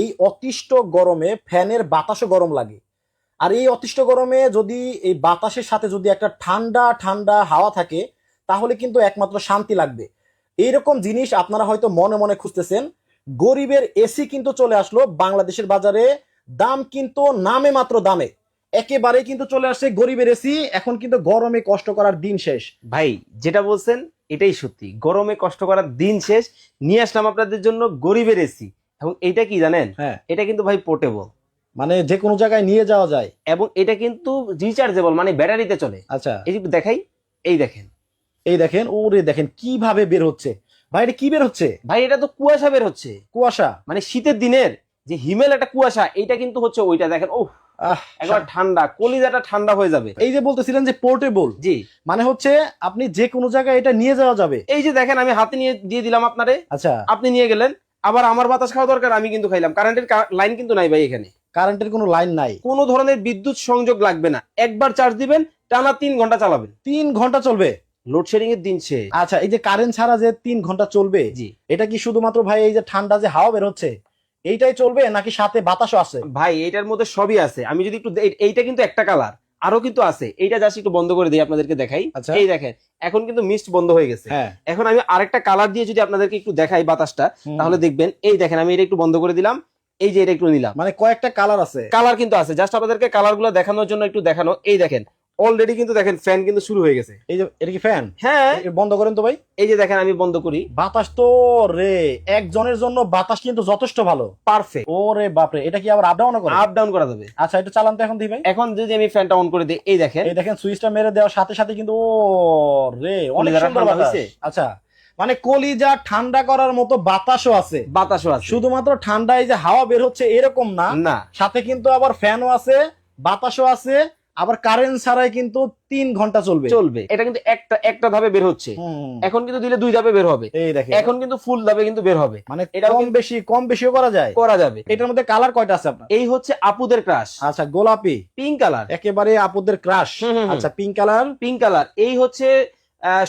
এই অতিষ্ঠ গরমে ফ্যানের বাতাসও গরম লাগে। আর এই অতিষ্ঠ গরমে যদি এই বাতাসের সাথে যদি একটা ঠান্ডা ঠান্ডা হাওয়া থাকে, তাহলে কিন্তু একমাত্র শান্তি লাগবে। এইরকম জিনিস আপনারা হয়তো মনে মনে খুঁজতেছেন। গরিবের এসি কিন্তু চলে আসলো, বাংলাদেশের বাজারে দাম কিন্তু নামে মাত্র দামে। একেবারে কিন্তু চলে আসছে গরিবের এসি, এখন কিন্তু গরমে কষ্ট করার দিন শেষ। ভাই, যেটা বলছেন, এটাই সত্যি। গরমে কষ্ট করার দিন শেষ। নিয়ে আসলাম আপনাদের জন্য গরিবের এসি। এবং এটা কি জানেন? হ্যাঁ। এটা কিন্তু ভাই পোর্টেবল মানে যে কোনো জায়গায় নিয়ে যাওয়া যায়। এবং এটা কিন্তু রিচার্জেবল মানে ব্যাটারিতে চলে। আচ্ছা। এই দেখাই এই দেখেন। এই দেখেন ওরে দেখেন কীভাবে বের হচ্ছে। ভাই এটা কি বের হচ্ছে? ভাই এটা তো কুয়াশা বের হচ্ছে। কুয়াশা? মানে শীতের দিনের যে হিমেল একটা কুয়াশা এইটা কিন্তু হচ্ছে ওইটা দেখেন ও আহ, একবার ঠান্ডা কলিজাটা ঠান্ডা হয়ে যাবে। এই যে বলতেছিলেন যে পোর্টেবল জি। মানে হচ্ছে আপনি যে কোনো জায়গায় এটা নিয়ে যাওয়া যাবে। এই যে দেখেন আমি হাতে নিয়ে দিয়ে দিলাম আপনারে। আচ্ছা। আপনি নিয়ে গেলেন আবার আমার বাতাস খাওয়া দরকার আমি কিন্তু খাইলাম। কারেন্টের লাইন কিন্তু নাই ভাই এখানে। কারেন্টের কোনো লাইন নাই। কোনো ধরনের বিদ্যুৎ সংযোগ লাগবে না। একবার চার্জ দিবেন টানা তিন ঘণ্টা চালাবেন। তিন ঘণ্টা চলবে? লোডশেডিং এর দিন শেষ আচ্ছা এই যে কারেন্ট ছাড়া যে তিন ঘণ্টা চলবে এটা কি শুধুমাত্র ভাই এই যে ঠান্ডা যে হাওয়া বের হচ্ছে এইটাই চলবে নাকি সাথে বাতাসও আছে? ভাই এটার মধ্যে সবই আছে। আমি যদি একটু এইটা কিন্তু একটা কালার আরও কিন্তু আছে। এইটা জাস্ট একটু বন্ধ করে দিই আপনাদেরকে দেখাই। আচ্ছা। এই দেখেন এখন কিন্তু মিস্ট বন্ধ হয়ে গেছে। হ্যাঁ। এখন আমি আরেকটা কালার দিয়ে যদি আপনাদেরকে একটু দেখাই বাতাসটা। তাহলে দেখবেন এই দেখেন আমি এটা একটু বন্ধ করে দিলাম এই যে এটা একটু নিলাম। মানে কয়েকটা কালার আছে। কালার কিন্তু আছে জাস্ট আপনাদেরকে কালারগুলো দেখানোর জন্য একটু দেখানো। এই দেখেন অলরেডি কিন্তু দেখেন ফ্যান কিন্তু শুরু হয়ে গেছে। এই যে এটা কি ফ্যান হ্যাঁ। বন্ধ করেন তো ভাই। এই যে দেখেন আমি বন্ধ করি। বাতাস তো রে একজনের জন্য বাতাস কিন্তু যথেষ্ট ভালো। পারফেক্ট ওরে বাপরে এটা কি আবার আপ ডাউন করে? আপ ডাউন করা যাবে। আচ্ছা এটা চালান তো এখন দিই ভাই। এখন যদি আমি ফ্যানটা অন করে দিই এই দেখেন। এই দেখেন সুইচটা মেরে দেওয়ার সাথে সাথে কিন্তু ও রে অনেক সুন্দর বাতাস। আচ্ছা মানে কলিজা ঠান্ডা করার মতো বাতাসও আছে। বাতাসও আছে। শুধুমাত্র ঠান্ডায় যে হাওয়া বের হচ্ছে এরকম না। না। সাথে কিন্তু আবার ফ্যানও আছে বাতাসও আছে আবার কারেন্ট ছাড়াই কিন্তু তিন ঘণ্টা চলবে। চলবে। এটা কিন্তু একটা একটা ধাপে বের হচ্ছে। এখন কিন্তু দিলে দুই ধাপে বের হবে। এই দেখেন। এখন কিন্তু ফুল ধাপে কিন্তু বের হবে। মানে এটা কম বেশি কম বেশিও করা যায়। করা যাবে। এটার মধ্যে কালার কয়টা আছে আপনার? এই হচ্ছে আপুদের ক্রাশ আচ্ছা গোলাপি। পিঙ্ক কালার একেবারে আপুদের ক্রাশ। আচ্ছা পিঙ্ক কালার পিঙ্ক কালার এই হচ্ছে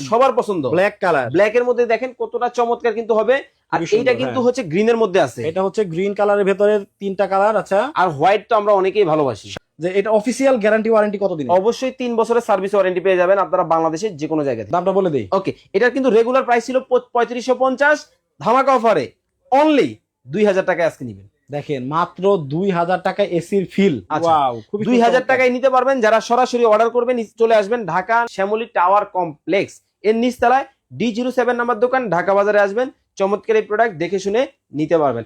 সবার পছন্দ। ব্ল্যাক কালার ব্ল্যাক এর মধ্যে দেখেন কতটা চমৎকার কিন্তু হবে। আর এইটা কিন্তু হচ্ছে হচ্ছে গ্রিনের মধ্যে আছে। এটা হচ্ছে গ্রিন কালারের ভেতরে তিনটা কালার আচ্ছা। আর হোয়াইট তো আমরা অনেকেই ভালোবাসি। যে এটা অফিসিয়াল গ্যারান্টি ওয়ারেন্টি কতদিন অবশ্যই তিন বছরের সার্ভিস ওয়ারেন্টি পেয়ে যাবেন আপনারা বাংলাদেশের যে কোনো জায়গাতে দামটা বলে দেই। ওকে এটার কিন্তু রেগুলার প্রাইস ছিল পঁয়ত্রিশশো পঞ্চাশ। ধামাকা অফারে অনলি দুই হাজার টাকায় আজকে নিবেন। দেখেন মাত্র দুই হাজার টাকা এসির ফিল আচ্ছা। দুই হাজার টাকায় নিতে পারবেন যারা সরাসরি অর্ডার করবেন চলে আসবেন ঢাকা শ্যামলী টাওয়ার কমপ্লেক্স এর নিচতলায় ডি জিরো সেভেন নাম্বার দোকান ঢাকা বাজারে আসবেন চমৎকার এই প্রোডাক্ট দেখে শুনে নিতে পারবেন।